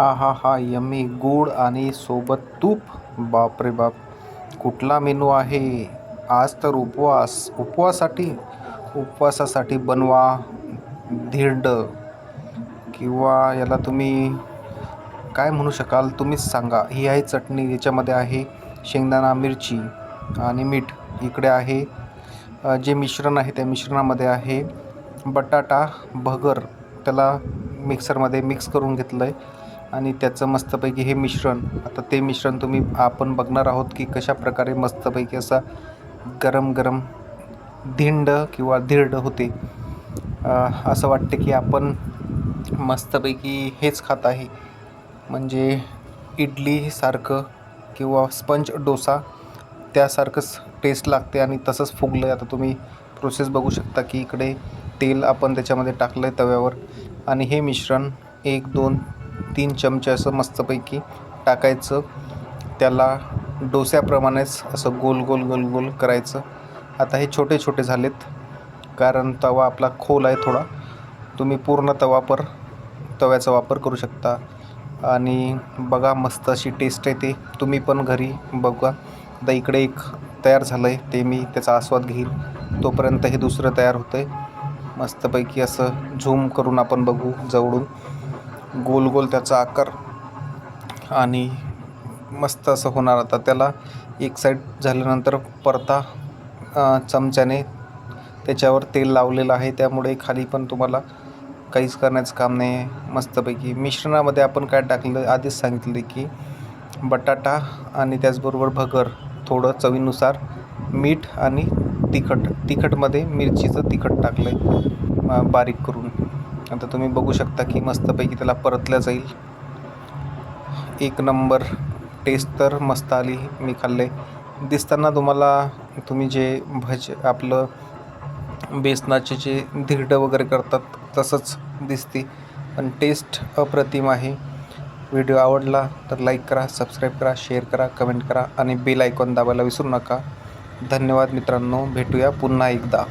आहा हा यम्मी गूळ आणि सोबत तूप. बापरे बाप कुठला मेनू आहे? आज तर उपवास उपवासासाठी? उपवासासाठी बनवा धिरड. किंवा याला तुम्ही काय म्हणू शकाल तुम्हीच सांगा. ही आहे चटणी याच्यामध्ये आहे शेंगदाणा मिरची आणि मीठ. इकडे आहे जे मिश्रण आहे त्या मिश्रणामध्ये आहे बटाटा भगर. त्याला मिक्सरमध्ये मिक्स करून घेतलं आहे आणि त्याचं मस्तपैकी हे मिश्रण आता ते मिश्रण तुम्ही आपण बघणार आहोत की कशा प्रकारे मस्तपैकी असा गरम गरम धिंड किंवा धिरड होते. असं वाटते की आपण मस्तपैकी हेच खात आहे. म्हणजे इडलीसारखं किंवा स्पंज डोसा त्यासारखंच टेस्ट लागते आणि तसंच फुगलं आहे आता तुम्ही प्रोसेस बघू शकता की इकडे तेल आपण त्याच्यामध्ये टाकलं आहे तव्यावर. आणि हे मिश्रण एक दोन तीन चमचे असं मस्तपैकी टाकायचं. त्याला डोस्याप्रमाणेच असं गोल गोल गोल गोल करायचं. आता हे छोटे छोटे झालेत कारण तवा आपला खोल आहे थोडा. तुम्ही पूर्ण तवापर तव्याचा वापर करू शकता. आणि बघा मस्त अशी टेस्ट आहे ते. तुम्ही पण घरी बघा. आता इकडे एक तयार झालं आहे ते मी त्याचा आस्वाद घेईल. तोपर्यंत हे दुसरं तयार होतं आहे मस्तपैकी असं झूम करून आपण बघू जवळून. गोल गोल त्याचा आकार आणि मस्त असं होणार आता. त्याला एक साईड झाल्यानंतर परता चमच्याने त्याच्यावर तेल लावलेलं आहे. त्यामुळे खाली पण तुम्हाला काहीच करण्याचं काम नाही आहे. मस्तपैकी मिश्रणामध्ये आपण काय टाकलं आधीच सांगितले की बटाटा आणि त्याचबरोबर भगर थोडं चवीनुसार मीठ आणि तिखट. तिखटमध्ये मिरचीचं तिखट टाकलं आहे बारीक करून. आता तुम्ही बघू शकता की मस्तपैकी त्याला परतल्या जाईल. एक नंबर टेस्ट तर मस्त आली मी खाल्ले. दिसताना तुम्हाला तुम्ही जे भज आपलं बेसनाचे जे धिरडं वगैरे करतात तसंच दिसते. पण टेस्ट अप्रतिम आहे. व्हिडिओ आवडला तर लाईक करा सबस्क्राईब करा शेअर करा कमेंट करा आणि बेल आयकॉन दाबायला विसरू नका. धन्यवाद मित्रांनो. भेटूया पुन्हा एकदा.